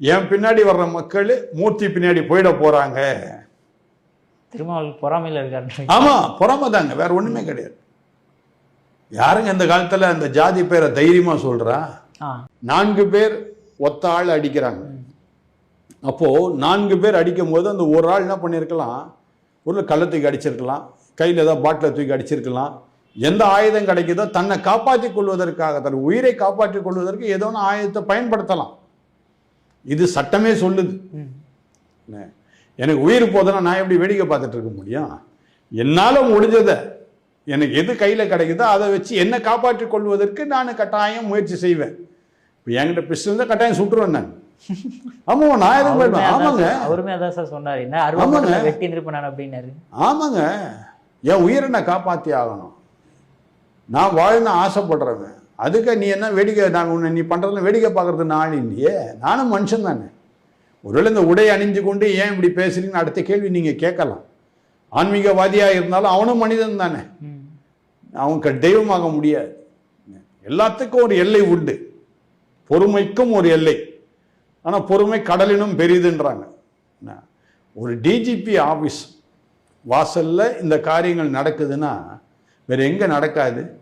என் பின்னாடி வர்ற மக்கள் மூர்த்தி பின்னாடி போயிட போறாங்க. திருமாவளவன் பொறாமையில் இருக்காரு. ஆமா பொறாம தாங்க வேற ஒண்ணுமே கிடையாது. யாருங்க இந்த காலத்துல அந்த ஜாதி பேரை தைரியமா சொல்றா? நான்கு பேர் ஒத்த ஆள் அடிக்கிறாங்க. அப்போ நான்கு பேர் அடிக்கும் போது அந்த ஒரு ஆள் என்ன பண்ணியிருக்கலாம் ஒரு கள்ள தூக்கி அடிச்சிருக்கலாம் கையில் ஏதாவது பாட்டிலை தூக்கி அடிச்சிருக்கலாம். எந்த ஆயுதம் கிடைக்குதோ தன்னை காப்பாற்றிக் கொள்வதற்காக தன் உயிரை காப்பாற்றிக் கொள்வதற்கு ஏதோ ஒன்று ஆயுதத்தை பயன்படுத்தலாம். இது சட்டமே சொல்லுது? எனக்கு உயிர் போதுன்னா நான் எப்படி வேடிக்கை பார்த்துட்டு இருக்க முடியும்? என்னால் முடிஞ்சதை எனக்கு எது கையில் கிடைக்குதோ அதை வச்சு என்னை காப்பாற்றிக் கொள்வதற்கு நான் கட்டாயம் முயற்சி செய்வேன். இப்போ என்கிட்ட பிஸ்டல் தான் கட்டாயம் சுட்டுருவேன் நான். ஆமாம் நான் எதுவும் ஆமாங்க. அவருமே அதான் சார் சொன்னார். என்ன ஆமாங்க. வெட்டி நிற்பேன் அப்படின்னாரு. ஆமாங்க. என் உயிரை நான் காப்பாற்றி ஆகணும். நான் வாழணும் ஆசைப்படுறவன். அதுக்கு நீ என்ன வேடிக்கை நான் உன்னை நீ பண்ணுறதுல வேடிக்கை பார்க்கறது நாள் இல்லையே. நானும் மனுஷன் தானே. ஒருவேளை இந்த உடை அணிஞ்சு கொண்டு ஏன் இப்படி பேசுறீங்கன்னு அடுத்த கேள்வி நீங்கள் கேட்கலாம். ஆன்மீகவாதியாக இருந்தாலும் அவனும் மனிதன் தானே. அவன் க- தெய்வமாக முடியாது. எல்லாத்துக்கும் ஒரு எல்லை உண்டு. பொறுமைக்கும் ஒரு எல்லை. ஆனால் பொறுமை கடலினும் பெரியதுன்றாங்க ஒரு டிஜிபி ஆஃபீஸ் வாசலில் இந்த காரியங்கள் நடக்குதுன்னா வேற எங்கே நடக்காது?